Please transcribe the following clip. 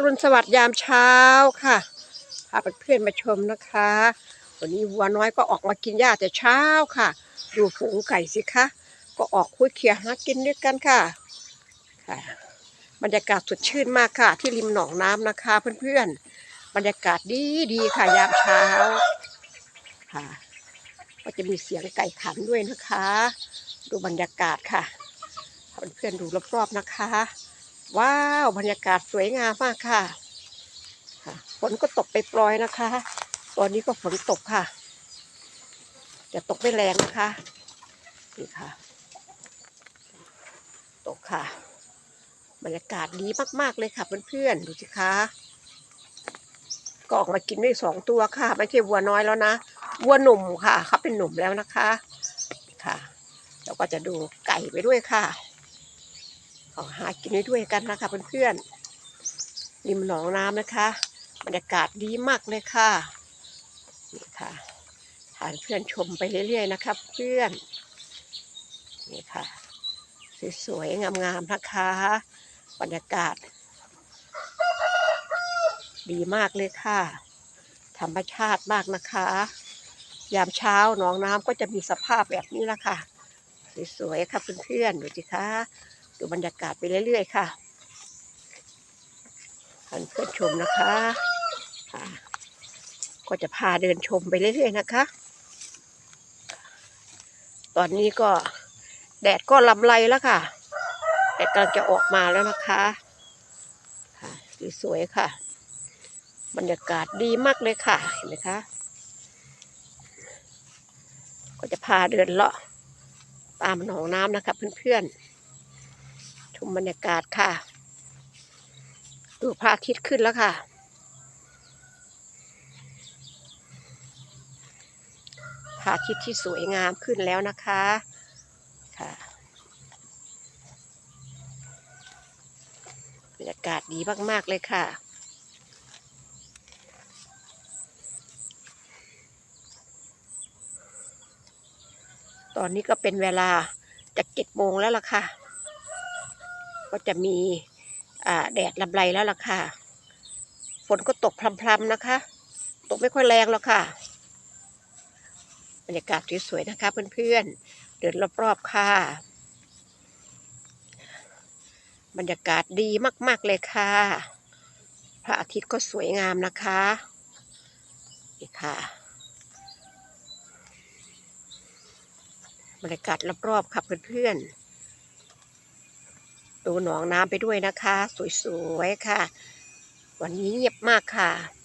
รุ่นสวัสดิ์ยามเช้าค่ะพาเพื่อนๆมาชมนะคะ วันนี้วัวน้อยก็ออกมากินหญ้าแต่เช้าค่ะ ดูฝูงไก่สิคะ ก็ออกคุยเคียหากินด้วยกันค่ะค่ะ บรรยากาศสดชื่นมากค่ะ ที่ริมหนองน้ำนะคะเพื่อนๆ บรรยากาศดีดีๆค่ะยามเช้าค่ะ ก็จะมีเสียงไก่ขันด้วยนะคะ ดูบรรยากาศค่ะเพื่อนๆดูรอบๆนะคะ ว้าวบรรยากาศสวยงามมากค่ะฝนก็ตกไปปลอยนะคะ ตอนนี้ก็ฝนตกค่ะแต่ตกไม่แรงนะคะนี่ค่ะ ตกค่ะ บรรยากาศดีมากๆเลยค่ะเพื่อนๆดูสิคะก็ออกมากินได้สองตัวค่ะ ไม่ใช่วัวน้อยแล้วนะวัวหนุ่มค่ะเขาเป็นหนุ่มแล้วนะคะค่ะ แล้วก็จะดูไก่ไปด้วยค่ะ ออกหากินด้ด้วยกันนะคะเพื่อนๆริมหนองน้ำนะคะ บรรยากาศดีมากเลยค่ะนี่ค่ะพาเพื่อนชมไปเรื่อยๆนะครับเพื่อนนี่ค่ะสวยๆงามๆนะคะ บรรยากาศ ดีมากเลยค่ะ ธรรมชาติมากนะคะ ยามเช้าหนองน้ำก็จะมีสภาพแบบนี้ละค่ะสวยๆค่ะเพื่อนๆดูสิคะ ดูบรรยากาศไปเรื่อยๆค่ะท่านเพื่อนชมนะคะค่ะก็จะพาเดินชมไปเรื่อยๆนะคะ ตอนนี้ก็แดดก็ลำไรแล้วค่ะ แดดกำลังจะออกมาแล้วนะคะค่ะสวยๆค่ะ บรรยากาศดีมากเลยค่ะ เห็นไหมคะ ก็จะพาเดินเลาะตามหนองน้ำนะคะเพื่อนๆ มบรรยากาศค่ะ ดูพระอาทิตย์ขึ้นแล้วค่ะ พระอาทิตย์ที่สวยงามขึ้นแล้วนะคะค่ะบรรยากาศดีมากๆเลยค่ะตอนนี้ก็เป็นเวลาจะเจ็ดโมงแล้วล่ะค่ะ ก็จะมีแดดลำไรแล้วล่ะค่ะ ฝนก็ตกพรำๆนะคะ ตกไม่ค่อยแรงแล้วค่ะ บรรยากาศสวยๆนะคะเพื่อนๆ เดินรอบๆค่ะ บรรยากาศดีมากๆเลยค่ะ พระอาทิตย์ก็สวยงามนะคะนี่ค่ะบรรยากาศรอบๆค่ะเพื่อนๆ ดูหนองน้ำไปด้วยนะคะ สวยๆค่ะ วันนี้เงียบมากค่ะ